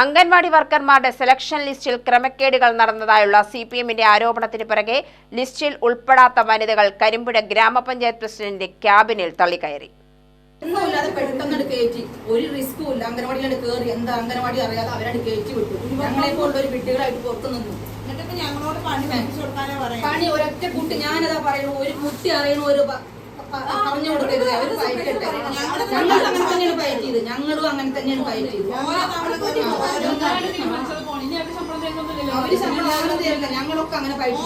Anganwadi വർക്കർമാരുടെ selection ലിസ്റ്റിൽ ക്രമക്കേടുകൾ നടന്നതായുള്ള C P എമ്മിന്റെ ആരോപണത്തിന് പിറകെ ലിസ്റ്റിൽ ഉൾപ്പെടാത്ത വനിതകൾ കരിമ്പുഴ ഗ്രാമപഞ്ചായത്ത് പ്രസിഡന്റ് ക്യാബിനിൽ തള്ളിക്കയറി. ഒന്നുമില്ലാതെ പെട്ടെന്ന് കയറ്റി ഒരു റിസ്കും ഇല്ല. അംഗനവാടിയിലാണ് കയറി എന്താ അംഗനവാടി അറിയാതെ അവരാണ് കയറ്റി വിട്ടു. ഞങ്ങളെ പോലുള്ള ഒരു വിട്ടുകളായിട്ട് പുറത്തു നിന്നു. എന്നിട്ടിപ്പോ ഞങ്ങളോട് പണി മേടിച്ചു കൊടുക്കാനേ പറയാം പണി ഒരൊറ്റ കുട്ടി ഞാനതാ പറയുന്നു ഒരു കുട്ടി അറിയണ ഒരു പറഞ്ഞു കൊടുക്കരുത് അവർ ഞങ്ങളും അങ്ങനെ തന്നെയാണ് പയറ്റിയത് ഞങ്ങളും അങ്ങനെ തന്നെയാണ് പയറ്റിയത് അവർ ശമ്പളം ആരും തരില്ല ഞങ്ങളൊക്കെ അങ്ങനെ ഫൈറ്റ്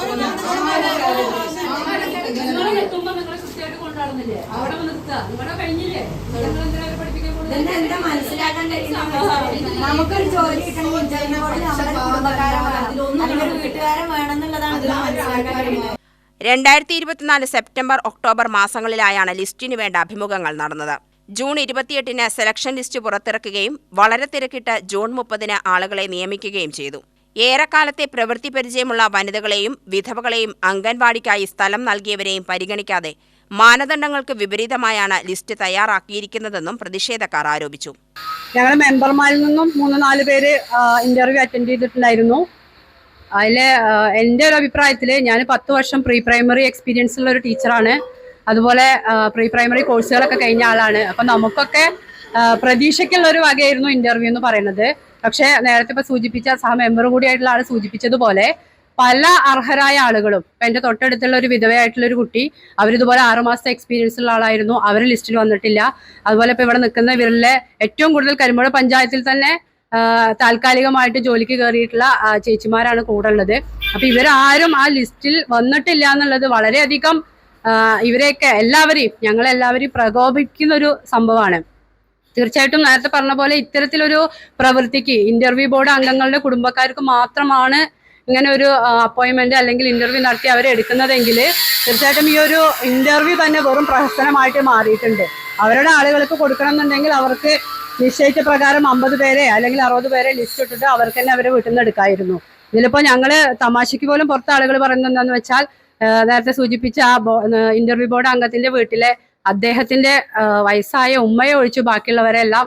നമുക്കൊരു ജോലി കിട്ടണമെങ്കിൽ അതിലൊന്നും വീട്ടുകാരെ വേണം എന്നുള്ളതാണ് ഇതിൽ മനസ്സിലാക്കാൻ രണ്ടായിരത്തി ഇരുപത്തിനാല് സെപ്റ്റംബർ ഒക്ടോബർ മാസങ്ങളിലായാണ് ലിസ്റ്റിനു വേണ്ട അഭിമുഖങ്ങൾ നടന്നത്. ജൂൺ ഇരുപത്തിയെട്ടിന് സെലക്ഷൻ ലിസ്റ്റ് പുറത്തിറക്കുകയും വളരെ തിരക്കിട്ട് ജൂൺ മുപ്പതിന് ആളുകളെ നിയമിക്കുകയും ചെയ്തു. ഏറെക്കാലത്തെ പ്രവൃത്തി പരിചയമുള്ള വനിതകളെയും വിധവകളെയും അംഗൻവാടിക്കായി സ്ഥലം നൽകിയവരെയും പരിഗണിക്കാതെ മാനദണ്ഡങ്ങൾക്ക് വിപരീതമായാണ് ലിസ്റ്റ് തയ്യാറാക്കിയിരിക്കുന്നതെന്നും പ്രതിഷേധക്കാർ ആരോപിച്ചു. ഞങ്ങൾ മെമ്പർമാരിൽ നിന്നും മൂന്ന് നാല് പേര് ഇന്റർവ്യൂ അറ്റൻഡ് ചെയ്തിട്ടുണ്ടായിരുന്നു. അതിൽ എന്റെ ഒരു അഭിപ്രായത്തിൽ ഞാൻ പത്ത് വർഷം പ്രീ പ്രൈമറി എക്സ്പീരിയൻസ് ഉള്ള ഒരു ടീച്ചറാണ്. അതുപോലെ പ്രീ പ്രൈമറി കോഴ്സുകളൊക്കെ കഴിഞ്ഞ ആളാണ്. അപ്പം നമുക്കൊക്കെ പ്രതീക്ഷയ്ക്കുള്ള ഒരു വകയായിരുന്നു ഇന്റർവ്യൂ എന്ന് പറയുന്നത്. പക്ഷേ നേരത്തെ ഇപ്പൊ സൂചിപ്പിച്ച സഹ മെമ്പർ കൂടിയായിട്ടുള്ള ആൾ സൂചിപ്പിച്ചതുപോലെ പല അർഹരായ ആളുകളും ഇപ്പം എന്റെ തൊട്ടടുത്തുള്ള ഒരു വിധവയായിട്ടുള്ള ഒരു കുട്ടി അവരിതുപോലെ ആറു മാസത്തെ എക്സ്പീരിയൻസ് ഉള്ള ആളായിരുന്നു. അവർ ലിസ്റ്റിൽ വന്നിട്ടില്ല. അതുപോലെ ഇപ്പോൾ ഇവിടെ നിൽക്കുന്ന ഇവരിലെ ഏറ്റവും കൂടുതൽ കരിമ്പുഴ പഞ്ചായത്തിൽ തന്നെ താൽക്കാലികമായിട്ട് ജോലിക്ക് കയറിയിട്ടുള്ള ചേച്ചിമാരാണ് കൂടെ ഉള്ളത് അപ്പൊ ഇവരാരും ആ ലിസ്റ്റിൽ വന്നിട്ടില്ല എന്നുള്ളത് വളരെയധികം ഇവരെയൊക്കെ എല്ലാവരെയും ഞങ്ങളെല്ലാവരെയും പ്രകോപിക്കുന്ന ഒരു സംഭവമാണ്. തീർച്ചയായിട്ടും നേരത്തെ പറഞ്ഞ പോലെ ഇത്തരത്തിലൊരു പ്രവൃത്തിക്ക് ഇന്റർവ്യൂ ബോർഡ് അംഗങ്ങളുടെ കുടുംബക്കാർക്ക് മാത്രമാണ് ഇങ്ങനെ ഒരു അപ്പോയിൻമെന്റ് അല്ലെങ്കിൽ ഇന്റർവ്യൂ നടത്തി അവരെ എടുക്കുന്നതെങ്കിൽ തീർച്ചയായിട്ടും ഈ ഒരു ഇന്റർവ്യൂ തന്നെ വെറും പ്രഹസനമായിട്ട് മാറിയിട്ടുണ്ട്. അവരുടെ ആളുകൾക്ക് കൊടുക്കണം എന്നുണ്ടെങ്കിൽ അവർക്ക് നിശ്ചയിച്ച പ്രകാരം അമ്പത് പേരെ അല്ലെങ്കിൽ അറുപത് പേരെ ലിസ്റ്റ് ഇട്ടിട്ട് അവർക്ക് തന്നെ അവരെ വീട്ടിൽ നിന്ന് എടുക്കായിരുന്നു. ഇതിലിപ്പോ ഞങ്ങൾ തമാശയ്ക്ക് പോലും പുറത്ത് ആളുകൾ പറയുന്നത് എന്താണെന്ന് വെച്ചാൽ നേരത്തെ സൂചിപ്പിച്ച ആ ഇന്റർവ്യൂ ബോർഡ് അംഗത്തിന്റെ വീട്ടിലെ അദ്ദേഹത്തിന്റെ വയസ്സായ ഉമ്മയെ ഒഴിച്ചു ബാക്കിയുള്ളവരെല്ലാം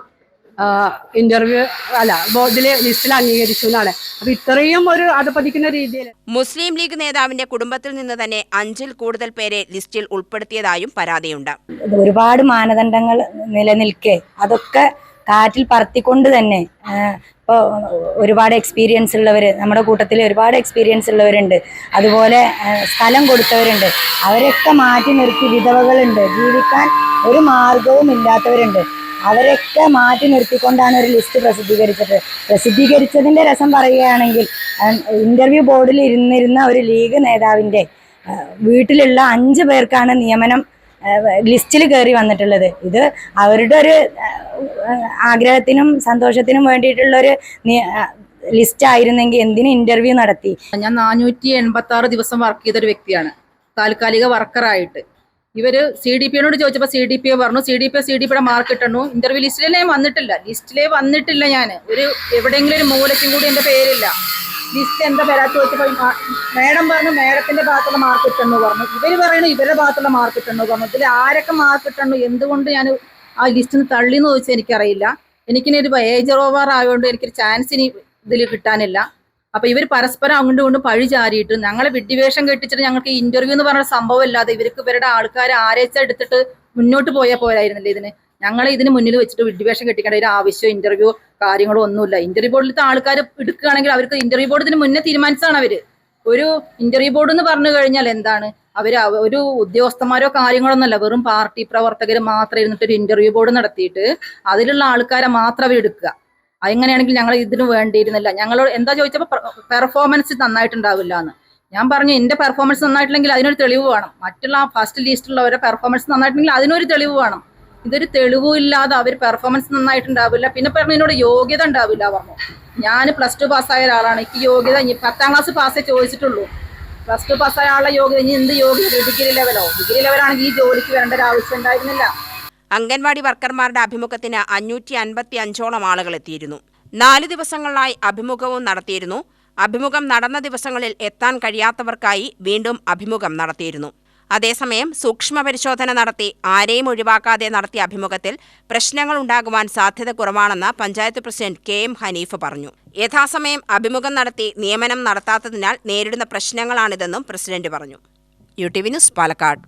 ഇന്റർവ്യൂ അല്ല ബോർഡിൽ ലിസ്റ്റിൽ അംഗീകരിച്ചു എന്നാണ്. അപ്പൊ ഇത്രയും ഒരു അധപതിക്കുന്ന രീതിയിൽ മുസ്ലിം ലീഗ് നേതാവിന്റെ കുടുംബത്തിൽ നിന്ന് തന്നെ അഞ്ചിൽ കൂടുതൽ പേരെ ലിസ്റ്റിൽ ഉൾപ്പെടുത്തിയതായും പരാതിയുണ്ട്. ഒരുപാട് മാനദണ്ഡങ്ങൾ നിലനിൽക്കെ അതൊക്കെ കാറ്റിൽ പറത്തിക്കൊണ്ട് തന്നെ ഇപ്പോൾ ഒരുപാട് എക്സ്പീരിയൻസ് ഉള്ളവർ നമ്മുടെ കൂട്ടത്തിൽ ഒരുപാട് എക്സ്പീരിയൻസ് ഉള്ളവരുണ്ട്. അതുപോലെ സ്ഥലം കൊടുത്തവരുണ്ട്. അവരൊക്കെ മാറ്റി നിർത്തി വിധവകളുണ്ട്. ജീവിക്കാൻ ഒരു മാർഗവും ഇല്ലാത്തവരുണ്ട്. അവരൊക്കെ മാറ്റി നിർത്തിക്കൊണ്ടാണ് ഒരു ലിസ്റ്റ് പ്രസിദ്ധീകരിച്ചത്. പ്രസിദ്ധീകരിച്ചതിന്റെ രസം പറയുകയാണെങ്കിൽ ഇന്റർവ്യൂ ബോർഡിൽ ഇരുന്നിരുന്ന ഒരു ലീഗ് നേതാവിന്റെ വീട്ടിലുള്ള അഞ്ച് പേർക്കാണ് നിയമനം ലിസ്റ്റിൽ കയറി വന്നിട്ടുള്ളത്. ഇത് അവരുടെ ഒരു ആഗ്രഹത്തിനും സന്തോഷത്തിനും വേണ്ടിയിട്ടുള്ള ഒരു ലിസ്റ്റ് ആയിരുന്നെങ്കിൽ എന്തിനു ഇന്റർവ്യൂ നടത്തി? ഞാൻ നാനൂറ്റി എൺപത്തി ആറ് ദിവസം വർക്ക് ചെയ്ത ഒരു വ്യക്തിയാണ്. താൽക്കാലിക വർക്കറായിട്ട് ഇവർ സി ഡി പിയോട് ചോദിച്ചപ്പോൾ സി ഡി പി പറഞ്ഞു C D P C D പിയുടെ മാർക്ക് ഇട്ടണു. ഇന്റർവ്യൂ ലിസ്റ്റിലേ ഞാൻ വന്നിട്ടില്ല. ലിസ്റ്റിലേ വന്നിട്ടില്ല ഞാൻ ഒരു എവിടെയെങ്കിലും ഒരു മൂലയ്ക്കും കൂടി എന്റെ പേരില്ല. ലിസ്റ്റ് എന്താ വരാത്ത ചോദിച്ചപ്പോൾ മേഡം പറഞ്ഞു മേഡത്തിന്റെ ഭാഗത്തുള്ള മാർക്ക് ഇട്ടെന്ന് പറഞ്ഞു. ഇവർ പറയണു ഇവരുടെ ഭാഗത്തുള്ള മാർക്ക് ഇട്ടെന്ന് പറഞ്ഞു. ഇതിൽ ആരൊക്കെ മാർക്ക് ഇട്ടെന്നു എന്തുകൊണ്ട് ഞാൻ ആ ലിസ്റ്റിൽ നിന്ന് തള്ളിന്ന് ചോദിച്ചാൽ എനിക്കറിയില്ല. എനിക്കിനി ഒരു ഏജ് ഓവർ ആയതുകൊണ്ട് എനിക്കൊരു ചാൻസ് ഇനി ഇതിൽ കിട്ടാനില്ല. അപ്പൊ ഇവർ പരസ്പരം അങ്ങോട്ടും ഇങ്ങോട്ടും പഴി ചാരിയിട്ട്. ഞങ്ങളെ വിഡ്ഢിവേഷം കെട്ടിച്ചിട്ട് ഞങ്ങൾക്ക് ഇന്റർവ്യൂ എന്ന് പറഞ്ഞ സംഭവം ഇല്ലാതെ ഇവർക്ക് ഇവരുടെ ആൾക്കാരെ ആരേച്ച എടുത്തിട്ട് മുന്നോട്ട് പോയാൽ പോരായിരുന്നില്ലേ ഇതിന്? ഞങ്ങളെ ഇതിന് മുന്നിൽ വെച്ചിട്ട് വിഡ്ഢിവേഷം കെട്ടിക്കേണ്ട ഒരു ആവശ്യം ഇന്റർവ്യൂ കാര്യങ്ങളോ ഒന്നുമില്ല. ഇന്റർവ്യൂ ബോർഡിലത്തെ ആൾക്കാർ എടുക്കുകയാണെങ്കിൽ അവർക്ക് ഇന്റർവ്യൂ ബോർഡ് ഇതിന് മുന്നേ തീരുമാനിച്ചാണ് അവർ ഒരു ഇന്റർവ്യൂ ബോർഡ് എന്ന് പറഞ്ഞു കഴിഞ്ഞാൽ എന്താണ്? അവർ ഒരു ഉദ്യോഗസ്ഥന്മാരോ കാര്യങ്ങളോ ഒന്നല്ല വെറും പാർട്ടി പ്രവർത്തകർ മാത്രം ഇരുന്നിട്ട് ഒരു ഇന്റർവ്യൂ ബോർഡ് നടത്തിയിട്ട് അതിലുള്ള ആൾക്കാരെ മാത്രം അവർ എടുക്കുക. അങ്ങനെയാണെങ്കിൽ ഞങ്ങൾ ഇതിന് വേണ്ടിയിരുന്നില്ല. ഞങ്ങളോട് എന്താ ചോദിച്ചപ്പോൾ പെർഫോമൻസ് നന്നായിട്ടുണ്ടാവില്ല എന്ന് ഞാൻ പറഞ്ഞു എന്റെ പെർഫോമൻസ് നന്നായിട്ടില്ലെങ്കിൽ അതിനൊരു തെളിവ് വേണം. മറ്റുള്ള ഫസ്റ്റ് ലിസ്റ്റിലുള്ളവരുടെ പെർഫോമൻസ് നന്നായിട്ടുണ്ടെങ്കിൽ അതിനൊരു തെളിവ് വേണം. ഇതൊരു തെളിവും ഇല്ലാതെ അവർ പെർഫോമൻസ് നന്നായിട്ടുണ്ടാവില്ല. പിന്നെ പറഞ്ഞു എന്നോട് യോഗ്യത ഉണ്ടാവില്ല പറഞ്ഞു. ഞാൻ പ്ലസ് ടു പാസ്സായ ഒരാളാണ്. എനിക്ക് യോഗ്യത പത്താം ക്ലാസ് പാസ്സേ ചോദിച്ചിട്ടുള്ളൂ. പ്ലസ് ടു പാസ്സായ ആളുടെ യോഗ്യത ഇനി എന്ത് യോഗ്യത? ഡിഗ്രി ലെവലോ ഡിഗ്രി ലെവലാണെങ്കിൽ ഈ ജോലിക്ക് വരേണ്ട ഒരു ആവശ്യം ഉണ്ടായിരുന്നില്ല. അംഗൻവാടി വർക്കർമാരുടെ അഭിമുഖത്തിന് അഞ്ഞൂറ്റി അൻപത്തി അഞ്ചോളം ആളുകൾ എത്തിയിരുന്നു. നാല് ദിവസങ്ങളിലായി അഭിമുഖവും നടത്തിയിരുന്നു. അഭിമുഖം നടന്ന ദിവസങ്ങളിൽ എത്താൻ കഴിയാത്തവർക്കായി വീണ്ടും അഭിമുഖം നടത്തിയിരുന്നു. അതേസമയം സൂക്ഷ്മ പരിശോധന നടത്തി ആരെയും ഒഴിവാക്കാതെ നടത്തിയ അഭിമുഖത്തിൽ പ്രശ്നങ്ങൾ ഉണ്ടാകുവാൻ സാധ്യത കുറവാണെന്ന് panchayat president K M Hanif പറഞ്ഞു. യഥാസമയം അഭിമുഖം നടത്തി നിയമനം നടത്താത്തതിനാൽ നേരിടുന്ന പ്രശ്നങ്ങളാണിതെന്നും പ്രസിഡന്റ് പറഞ്ഞു. U T V news Palakkad.